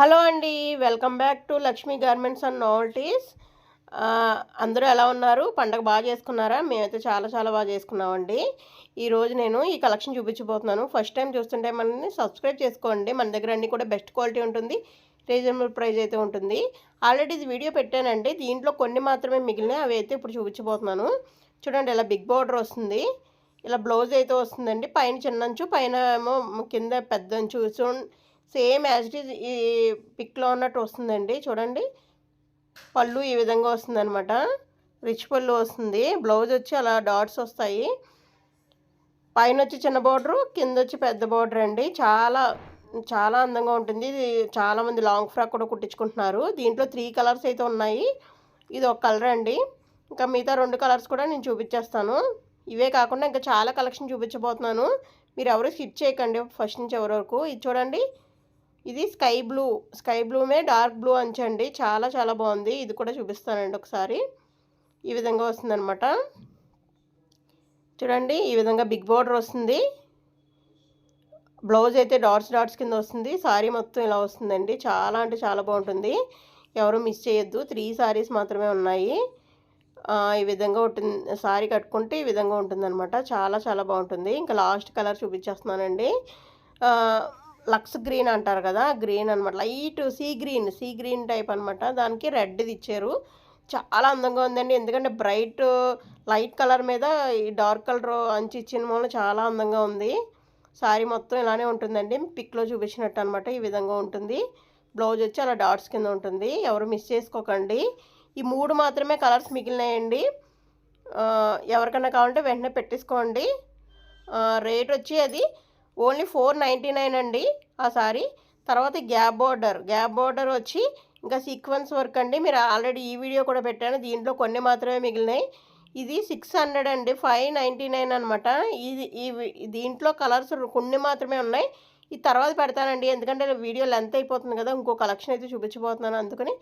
Hello అండి welcome back to Lakshmi garments and novelties. అందరూ ఎలా ఉన్నారు? పండగ బాగా చేసుకున్నారా? మేమైతే చాలా చాలా బాగా చేసుకున్నామండి. ఈరోజు నేను ఈ కలెక్షన్ చూపించబోతున్నాను. ఫస్ట్ టైం చూస్తుంటే మనని సబ్స్క్రైబ్ చేసుకోండి. మన దగ్గర అన్నీ కూడా బెస్ట్ క్వాలిటీ ఉంటుంది. రీజనబుల్ ప్రైస్ అయితే ఉంటుంది. ఆల్రెడీ ఇది వీడియో పెట్టానండి. దీంట్లో కొన్ని మాత్రమే మిగిలినాయి అవి అయితే ఇప్పుడు చూపించబోతున్నాను. చూడండి ఇలా బిగ్ బార్డర్ వస్తుంది. ఇలా బ్లౌజ్ అయితే వస్తుందండి. పైన చిన్నంచు పైన ఏమో కింద పెద్దంచు చూడండి సేమ్ యాజ్ ఇట్ ఈజ్ ఈ పిక్లో ఉన్నట్టు వస్తుందండి. చూడండి. పళ్ళు ఈ విధంగా వస్తుందన్నమాట. రిచ్ పళ్ళు వస్తుంది. బ్లౌజ్ వచ్చి అలా డాట్స్ వస్తాయి. పైన వచ్చి చిన్న బార్డరు కింద వచ్చి పెద్ద బార్డర్ అండి. చాలా చాలా అందంగా ఉంటుంది. ఇది చాలామంది లాంగ్ ఫ్రాక్ కూడా కుట్టించుకుంటున్నారు. దీంట్లో త్రీ కలర్స్ అయితే ఉన్నాయి. ఇది ఒక కలర్ అండి. ఇంకా మిగతా రెండు కలర్స్ కూడా నేను చూపించేస్తాను. ఇవే కాకుండా ఇంకా చాలా కలెక్షన్ చూపించబోతున్నాను. మీరు ఎవరు స్కిప్ చేయకండి. ఫస్ట్ నుంచి ఎవరి వరకు. ఇది చూడండి. ఇది స్కై బ్లూ. స్కై బ్లూమే డార్క్ బ్లూ అంచండి. చాలా చాలా బాగుంది. ఇది కూడా చూపిస్తానండి ఒకసారి. ఈ విధంగా వస్తుందన్నమాట. చూడండి ఈ విధంగా బిగ్ బార్డర్ వస్తుంది. బ్లౌజ్ అయితే డాట్స్ డాట్స్ కింద వస్తుంది. సారీ మొత్తం ఇలా వస్తుందండి. చాలా అంటే చాలా బాగుంటుంది. ఎవరు మిస్ చేయొద్దు. త్రీ సారీస్ మాత్రమే ఉన్నాయి. ఈ విధంగా ఉంటుంది. సారీ కట్టుకుంటే ఈ విధంగా ఉంటుందన్నమాట. చాలా చాలా బాగుంటుంది. ఇంకా లాస్ట్ కలర్ చూపించేస్తున్నానండి. లక్స్ గ్రీన్ అంటారు కదా గ్రీన్ అనమాట light sea green sea green type అనమాట దానికి రెడ్ది ఇచ్చారు. చాలా అందంగా ఉందండి. ఎందుకంటే బ్రైట్ లైట్ కలర్ మీద ఈ డార్క్ కలర్ అంచి ఇచ్చిన వల్ల చాలా అందంగా ఉంది. శారీ మొత్తం ఇలానే ఉంటుందండి. పిక్లో చూపించినట్టు అనమాట ఈ విధంగా ఉంటుంది. బ్లౌజ్ వచ్చి అలా డాట్స్ కింద ఉంటుంది. ఎవరు మిస్ చేసుకోకండి. ఈ మూడు మాత్రమే కలర్స్ మిగిలినాయండి. ఎవరికైనా కావాలంటే వెంటనే పెట్టేసుకోండి. రేట్ వచ్చి అది ఓన్లీ ఫోర్ నైంటీ నైన్ అండి ఆ సారీ. తర్వాత గ్యాప్ బార్డర్. గ్యాప్ బార్డర్ వచ్చి ఇంకా సీక్వెన్స్ వర్క్ అండి. మీరు ఆల్రెడీ ఈ వీడియో కూడా పెట్టాను. దీంట్లో కొన్ని మాత్రమే మిగిలినాయి. ఇది సిక్స్ హండ్రెడ్ అండి. ఫైవ్ నైంటీ నైన్ అనమాట ఇది ఈ దీంట్లో కలర్స్ కొన్ని మాత్రమే ఉన్నాయి. ఈ తర్వాత పెడతానండి. ఎందుకంటే వీడియో లెంత్ అయిపోతుంది కదా ఇంకో కలెక్షన్ అయితే చూపించబోతున్నాను అందుకని.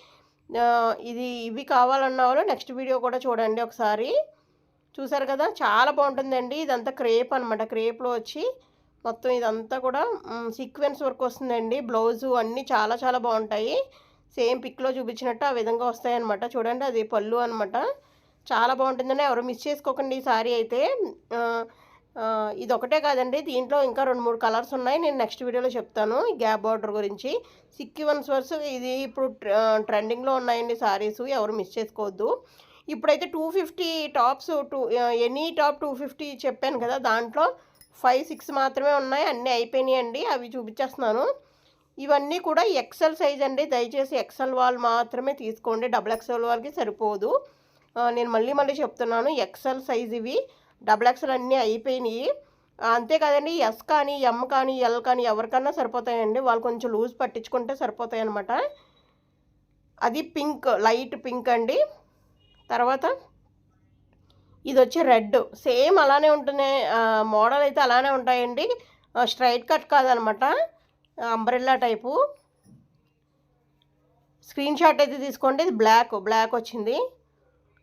ఇది ఇవి కావాలన్న వాళ్ళు నెక్స్ట్ వీడియో కూడా చూడండి ఒకసారి. చూసారు కదా? చాలా బాగుంటుందండి. ఇదంతా క్రేప్ అనమాట క్రేప్లో వచ్చి మొత్తం ఇదంతా కూడా సీక్వెన్స్ వర్క్ వస్తుందండి. బ్లౌజు అన్నీ చాలా చాలా బాగుంటాయి. సేమ్ పిక్లో చూపించినట్టు ఆ విధంగా వస్తాయన్నమాట. చూడండి అది పళ్ళు అనమాట చాలా బాగుంటుందని ఎవరు మిస్ చేసుకోకండి ఈ సారీ అయితే. ఇది ఒకటే కాదండి దీంట్లో ఇంకా రెండు మూడు కలర్స్ ఉన్నాయి. నేను నెక్స్ట్ వీడియోలో చెప్తాను ఈ గ్యాప్ బార్డర్ గురించి. సిక్వెన్స్ వర్స్ ఇది ఇప్పుడు ట్రెండింగ్లో ఉన్నాయండి సారీస్ ఎవరు మిస్ చేసుకోవద్దు. ఇప్పుడైతే two fifty tops to any top two fifty చెప్పాను కదా దాంట్లో ఫైవ్ సిక్స్ మాత్రమే ఉన్నాయి. అన్నీ అయిపోయినాయి అండి అవి చూపించేస్తున్నాను. ఇవన్నీ కూడా ఎక్సెల్ సైజ్ అండి. దయచేసి ఎక్సెల్ వాల్ మాత్రమే తీసుకోండి. డబుల్ ఎక్సెల్ వాళ్ళకి సరిపోదు. నేను మళ్ళీ మళ్ళీ చెప్తున్నాను. ఎక్సెల్ సైజ్ ఇవి. డబుల్ ఎక్సెల్ అన్నీ అయిపోయినాయి. అంతేకాదండి ఎస్ కానీ ఎమ్ కానీ ఎల్ కానీ ఎవరికన్నా సరిపోతాయండి. వాళ్ళు కొంచెం లూజ్ పట్టించుకుంటే సరిపోతాయి అనమాట అది పింక్ లైట్ పింక్ అండి. తర్వాత ఇది వచ్చి రెడ్. సేమ్ అలానే ఉంటుంది మోడల్ అయితే అలానే ఉంటాయండి. స్ట్రైట్ కట్ కాదనమాట. Umbrella type. స్క్రీన్ షాట్ అయితే తీసుకోండి. ఇది బ్లాక్ బ్లాక్ వచ్చింది.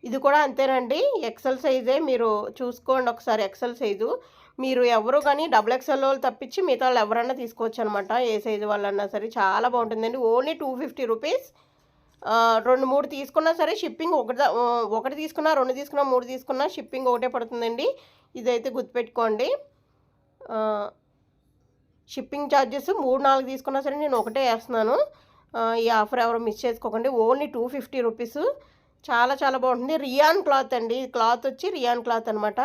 ఇది కూడా అంతేనండి. ఎక్సెల్ సైజే మీరు చూసుకోండి ఒకసారి ఎక్సెల్ సైజు. మీరు ఎవరు కానీ డబుల్ ఎక్సెల్ వాళ్ళు తప్పించి మిగతా వాళ్ళు ఎవరన్నా తీసుకోవచ్చు అనమాట ఏ సైజు వాళ్ళన్నా సరే చాలా బాగుంటుందండి. Only two fifty rupees. రెండు మూడు తీసుకున్నా సరే షిప్పింగ్ ఒకటి ఒకటి తీసుకున్నా రెండు తీసుకున్నా మూడు తీసుకున్నా షిప్పింగ్ ఒకటే పడుతుందండి. ఇదైతే గుర్తుపెట్టుకోండి. షిప్పింగ్ ఛార్జెస్ మూడు నాలుగు తీసుకున్నా సరే నేను ఒకటే వేస్తున్నాను. ఈ ఆఫర్ ఎవరు మిస్ చేసుకోకండి. Only two fifty rupees. చాలా చాలా బాగుంటుంది. రియాన్ క్లాత్ అండి. క్లాత్ వచ్చి రియాన్ క్లాత్ అనమాట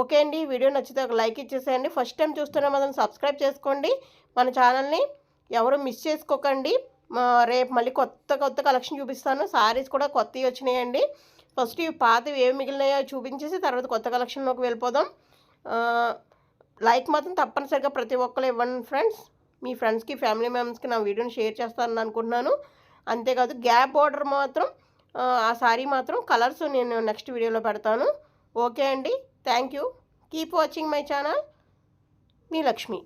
ఓకే అండి. వీడియో నచ్చితే ఒక లైక్ ఇచ్చేసేయండి. ఫస్ట్ టైం చూస్తున్న మనం సబ్స్క్రైబ్ చేసుకోండి. మన ఛానల్ని ఎవరు మిస్ చేసుకోకండి. రేపు మళ్ళీ కొత్త కొత్త కలెక్షన్ చూపిస్తాను. సారీస్ కూడా కొత్తవి వచ్చినాయండి. ఫస్ట్ ఇవి పాతవి ఏమి మిగిలినాయో చూపించేసి తర్వాత కొత్త కలెక్షన్లోకి వెళ్ళిపోదాం. లైక్ మాత్రం తప్పనిసరిగా ప్రతి ఒక్కరు ఇవ్వండి ఫ్రెండ్స్. మీ ఫ్రెండ్స్కి ఫ్యామిలీ మెంబర్స్కి నా వీడియోని షేర్ చేస్తానని అనుకుంటున్నాను. అంతేకాదు గ్యాప్ బార్డర్ మాత్రం ఆ సారీ మాత్రం కలర్స్ నేను నెక్స్ట్ వీడియోలో పెడతాను. ఓకే అండి. Thank you. Keep watching my channel. Me Lakshmi.